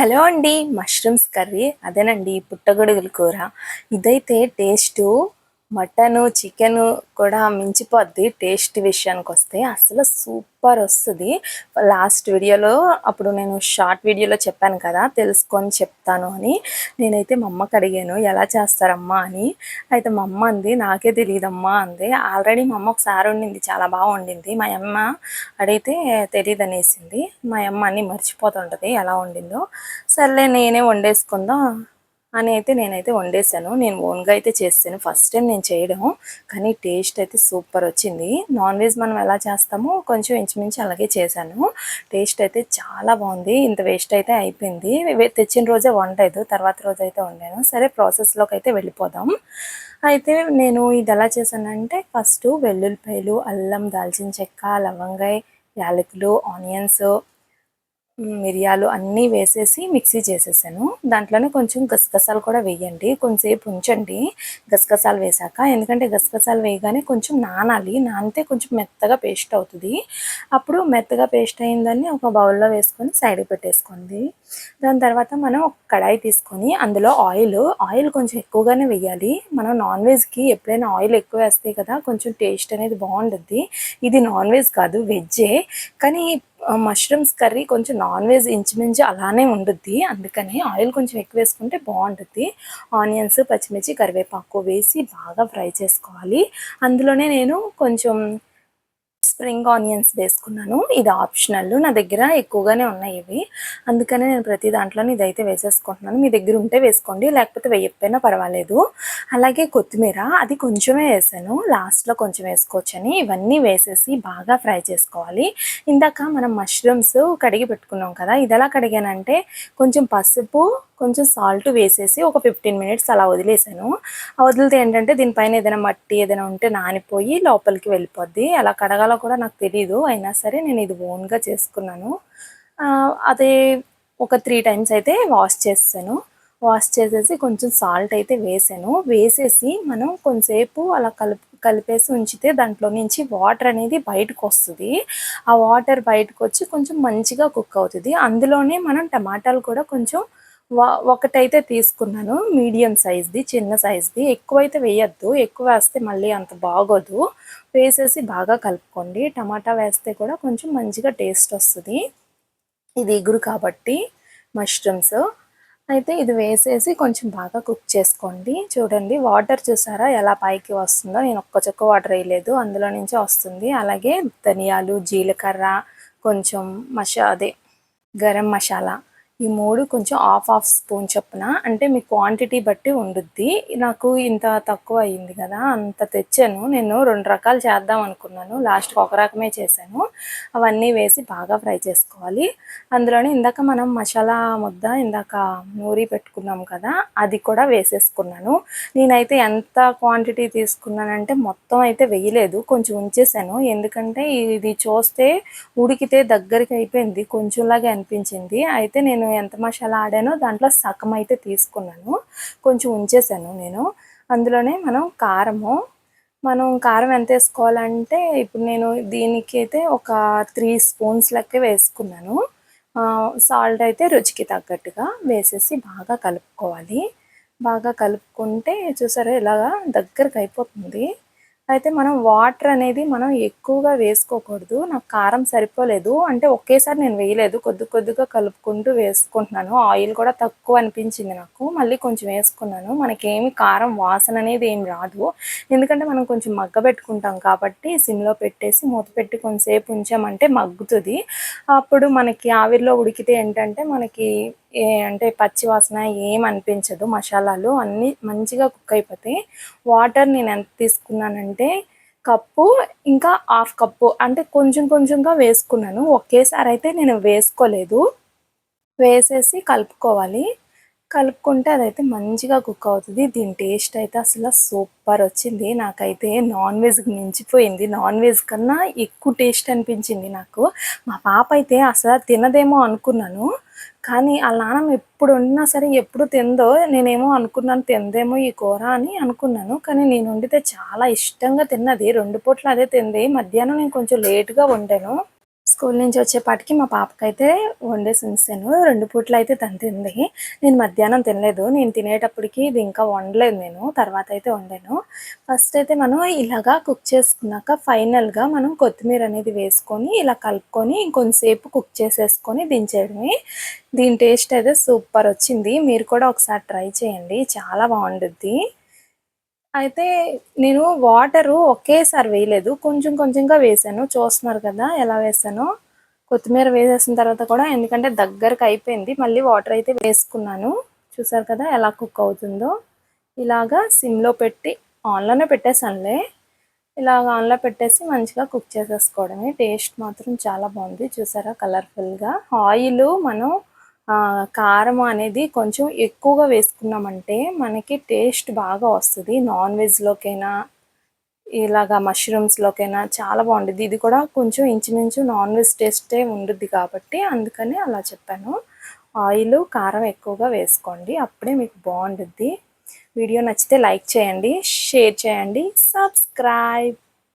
Hello అండి mushrooms curry అదేనండి పుట్టగొడుగుల కూర. ఇదైతే టేస్టు మటను చికెను కూడా మించిపోద్ది టేస్ట్ విషయానికి వస్తే అసలు సూపర్ వస్తుంది. లాస్ట్ వీడియోలో అప్పుడు నేను షార్ట్ వీడియోలో చెప్పాను కదా తెలుసుకొని చెప్తాను అని. నేనైతే మా అమ్మకి అడిగాను ఎలా చేస్తారమ్మా? అని. అయితే మా అమ్మ అంది నాకే తెలియదమ్మా అంది. ఆల్రెడీ మా అమ్మ ఒకసారి వండింది చాలా బాగా వండింది. మా అమ్మ అడిగితే తెలియదు అనేసింది. మా అమ్మ అన్నీ మర్చిపోతుంటుంది ఎలా వండిందో. సర్లే నేనే వండేసుకుందాం. అని అయితే నేనైతే వండేసాను నేను ఓన్గా అయితే చేస్తాను. ఫస్ట్ టైం నేను చేయడం కానీ టేస్ట్ అయితే సూపర్ వచ్చింది. నాన్ వెజ్ మనం ఎలా చేస్తామో కొంచెం ఇంచుమించు అలాగే చేశాను. టేస్ట్ అయితే చాలా బాగుంది. ఇంత వేస్ట్ అయితే అయిపోయింది. తెచ్చిన రోజే వండలేదు. తర్వాత రోజు అయితే వండాను. సరే ప్రాసెస్లోకి అయితే వెళ్ళిపోదాం. అయితే నేను ఇది ఎలా చేశానంటే ఫస్ట్ వెల్లుల్లిపాయలు అల్లం దాల్చిన చెక్క లవంగాయ యాలకులు ఆనియన్స్ మిరియాలు అన్నీ వేసేసి మిక్సీ చేసేసాను. దాంట్లోనే కొంచెం గసగసాలు కూడా వేయండి. కొంచెంసేపు ఉంచండి. గసగసాలు వేసాక ఎందుకంటే గసగసాలు వేయగానే కొంచెం నానాలి. నానితే కొంచెం మెత్తగా పేస్ట్ అవుతుంది. అప్పుడు మెత్తగా పేస్ట్ అయిందని ఒక బౌల్లో వేసుకొని సైడ్కి పెట్టేసుకోండి. దాని తర్వాత మనం ఒక కడాయి తీసుకొని అందులో ఆయిల్ ఆయిల్ కొంచెం ఎక్కువగానే వేయాలి. మనం నాన్ వెజ్కి ఎప్పుడైనా ఆయిల్ ఎక్కువ వేస్తే కదా కొంచెం టేస్ట్ అనేది బాగుంటుంది ఇది నాన్ వెజ్ కాదు వెజ్జే. కానీ మష్రూమ్స్ కర్రీ కొంచెం నాన్ వెజ్ ఇంచుమించు అలానే ఉండుద్ది. అందుకని ఆయిల్ కొంచెం ఎక్కువ వేసుకుంటే బాగుంటుంది ఆనియన్స్ పచ్చిమిర్చి కరివేపాకు వేసి బాగా ఫ్రై చేసుకోవాలి. అందులోనే నేను కొంచెం స్ప్రింగ్ ఆనియన్స్ వేసుకున్నాను. ఇది ఆప్షనల్. నా దగ్గర ఎక్కువగానే ఉన్నాయి ఇవి. అందుకనే నేను ప్రతి దాంట్లోనే ఇదైతే వేసేసుకుంటున్నాను. మీ దగ్గర ఉంటే వేసుకోండి. లేకపోతే వేయకపోయినా పర్వాలేదు. అలాగే కొత్తిమీర అది కొంచెమే వేసాను. లాస్ట్లో కొంచెం వేసుకోవచ్చని. ఇవన్నీ వేసేసి బాగా ఫ్రై చేసుకోవాలి. ఇందాక మనం మష్రూమ్స్ కడిగి పెట్టుకున్నాం కదా. ఇది ఎలా కడిగానంటే కొంచెం పసుపు కొంచెం సాల్ట్ వేసేసి ఒక ఫిఫ్టీన్ మినిట్స్ అలా వదిలేసాను. ఆ వదిలితే ఏంటంటే దీనిపైన ఏదైనా మట్టి ఏదైనా ఉంటే నానిపోయి లోపలికి వెళ్ళిపోద్ది. అలా కడగాలో కూడా నాకు తెలియదు అయినా సరే నేను ఇది ఓన్గా చేసుకున్నాను. అదే ఒక త్రీ టైమ్స్ అయితే వాష్ చేస్తాను. వాష్ చేసేసి కొంచెం సాల్ట్ అయితే వేసాను. వేసేసి మనం కొంచెంసేపు అలా కలుపు కలిపేసి ఉంచితే దాంట్లో నుంచి వాటర్ అనేది బయటకు వస్తుంది. ఆ వాటర్ బయటకు వచ్చి కొంచెం మంచిగా కుక్ అవుతుంది. అందులోనే మనం టమాటాలు కూడా కొంచెం ఒకటైతే తీసుకున్నాను. మీడియం సైజ్ది చిన్న సైజ్ది. ఎక్కువైతే వేయద్దు. ఎక్కువ వేస్తే మళ్ళీ అంత బాగోదు. వేసేసి బాగా కలుపుకోండి. టమాటా వేస్తే కూడా కొంచెం మంచిగా టేస్ట్ వస్తుంది. ఇది ఎగురు కాబట్టి మష్రూమ్స్. అయితే ఇది వేసేసి కొంచెం బాగా కుక్ చేసుకోండి. చూడండి వాటర్ చూసారా ఎలా పైకి వస్తుందో? నేను ఒక్క చుక్క వాటర్ వేయలేదు. అందులో నుంచే వస్తుంది. అలాగే ధనియాలు జీలకర్ర కొంచెం మషా అదే గరం మసాలా. ఈ మూడు కొంచెం హాఫ్ హాఫ్ స్పూన్ చొప్పున అంటే మీ క్వాంటిటీ బట్టి ఉండుద్ది. నాకు ఇంత తక్కువ అయ్యింది కదా అంత తెచ్చాను. నేను రెండు రకాలు చేద్దాం అనుకున్నాను. లాస్ట్కి ఒక రకమే చేశాను. అవన్నీ వేసి బాగా ఫ్రై చేసుకోవాలి. అందులోనే ఇందాక మనం మసాలా ముద్ద ఇందాక నూరి పెట్టుకున్నాం కదా అది కూడా వేసేసుకున్నాను. నేనైతే ఎంత క్వాంటిటీ తీసుకున్నానంటే మొత్తం అయితే వేయలేదు. కొంచెం ఉంచేసాను. ఎందుకంటే ఇది చూస్తే ఉడికితే దగ్గరికి అయిపోయింది. కొంచెంలాగే అనిపించింది. అయితే నేను ఎంత మసాలా ఆడానో దాంట్లో సగం అయితే తీసుకున్నాను. కొంచెం ఉంచేసాను నేను. అందులోనే మనం కారము. మనం కారం ఎంత వేసుకోవాలంటే ఇప్పుడు నేను దీనికి అయితే ఒక త్రీ స్పూన్స్ లెక్క వేసుకున్నాను. సాల్ట్ అయితే రుచికి తగ్గట్టుగా వేసేసి బాగా కలుపుకోవాలి. బాగా కలుపుకుంటే చూసారా ఇలాగా దగ్గరకు అయిపోతుంది. అయితే మనం వాటర్ అనేది మనం ఎక్కువగా వేసుకోకూడదు. నాకు కారం సరిపోలేదు. అంటే ఒకేసారి నేను వేయలేదు. కొద్ది కొద్దిగా కలుపుకుంటూ వేసుకుంటున్నాను. ఆయిల్ కూడా తక్కువ అనిపించింది నాకు. మళ్ళీ కొంచెం వేసుకున్నాను. మనకేమి కారం వాసన అనేది ఏం రాదు. ఎందుకంటే మనం కొంచెం మగ్గ పెట్టుకుంటాం కాబట్టి సిమ్లో పెట్టేసి మూత పెట్టి కొంచెంసేపు ఉంచామంటే మగ్గుతుంది. అప్పుడు మనకి ఆవిరిలో ఉడికితే ఏంటంటే మనకి ఏ అంటే పచ్చి వాసన ఏం అనిపించదు మసాలాలు అన్నీ మంచిగా కుక్ అయిపోతాయి వాటర్ నేను ఎంత తీసుకున్నానంటే కప్పు ఇంకా హాఫ్ కప్పు అంటే కొంచెం కొంచెంగా వేసుకున్నాను. ఒకేసారి అయితే నేను వేసుకోలేదు. వేసేసి కలుపుకోవాలి. కలుపుకుంటే అదైతే మంచిగా కుక్ అవుతుంది. దీని టేస్ట్ అయితే అసలు సూపర్ వచ్చింది. నాకైతే నాన్ వెజ్కి మించిపోయింది. నాన్ వెజ్ కన్నా ఎక్కువ టేస్ట్ అనిపించింది నాకు. మా పాప అయితే అసలు తినదేమో అనుకున్నాను. కానీ వాళ్ళ నాన్నమ్మ ఎప్పుడు వండినా సరే ఎప్పుడు తిందో నేనేమో అనుకున్నాను తిందేమో ఈ కూర అని అనుకున్నాను. కానీ నేను వండితే చాలా ఇష్టంగా తిన్నది. రెండు పూట్ల అదే తింది. మధ్యాహ్నం నేను కొంచెం లేట్గా వండాను. స్కూల్ నుంచి వచ్చేపాటికి మా పాపకైతే వండేసి ఉంచాను. రెండు పూట్లు అయితే తను తింది నేను మధ్యాహ్నం తినలేదు. నేను తినేటప్పటికి ఇది ఇంకా వండలేదు నేను. తర్వాత అయితే వండాను. ఫస్ట్ అయితే మనం ఇలాగా కుక్ చేసుకున్నాక ఫైనల్గా మనం కొత్తిమీర అనేది వేసుకొని ఇలా కలుపుకొని ఇంకొంతసేపు కుక్ చేసేసుకొని దించేయడమే. దీని టేస్ట్ అయితే సూపర్ వచ్చింది. మీరు కూడా ఒకసారి ట్రై చేయండి. చాలా బాగుండుద్ది. అయితే నేను వాటరు ఒకేసారి వేయలేదు. కొంచెం కొంచెంగా వేసాను చూస్తున్నారు కదా ఎలా వేసానో కొత్తిమీర వేసేసిన తర్వాత కూడా ఎందుకంటే దగ్గరకు అయిపోయింది. మళ్ళీ వాటర్ అయితే వేసుకున్నాను. చూసారు కదా ఎలా కుక్ అవుతుందో. ఇలాగా సిమ్లో పెట్టి ఆన్లోనే పెట్టేసానులే ఇలాగ ఆన్లో పెట్టేసి మంచిగా కుక్ చేసేసుకోవడమే. టేస్ట్ మాత్రం చాలా బాగుంది. చూసారా? కలర్ఫుల్గా. ఆయిల్ మనం కారం అనేది కొంచెం ఎక్కువగా వేసుకున్నామంటే మనకి టేస్ట్ బాగా వస్తుంది. నాన్ వెజ్లోకైనా ఇలాగా మష్రూమ్స్లోకైనా చాలా బాగుంటుంది ఇది కూడా కొంచెం ఇంచుమించు నాన్ వెజ్ టేస్టే ఉండుద్ది కాబట్టి అందుకని అలా చెప్పాను. ఆయిల్ కారం ఎక్కువగా వేసుకోండి. అప్పుడే మీకు బాగుండుద్ది. వీడియో నచ్చితే లైక్ చేయండి షేర్ చేయండి సబ్స్క్రైబ్.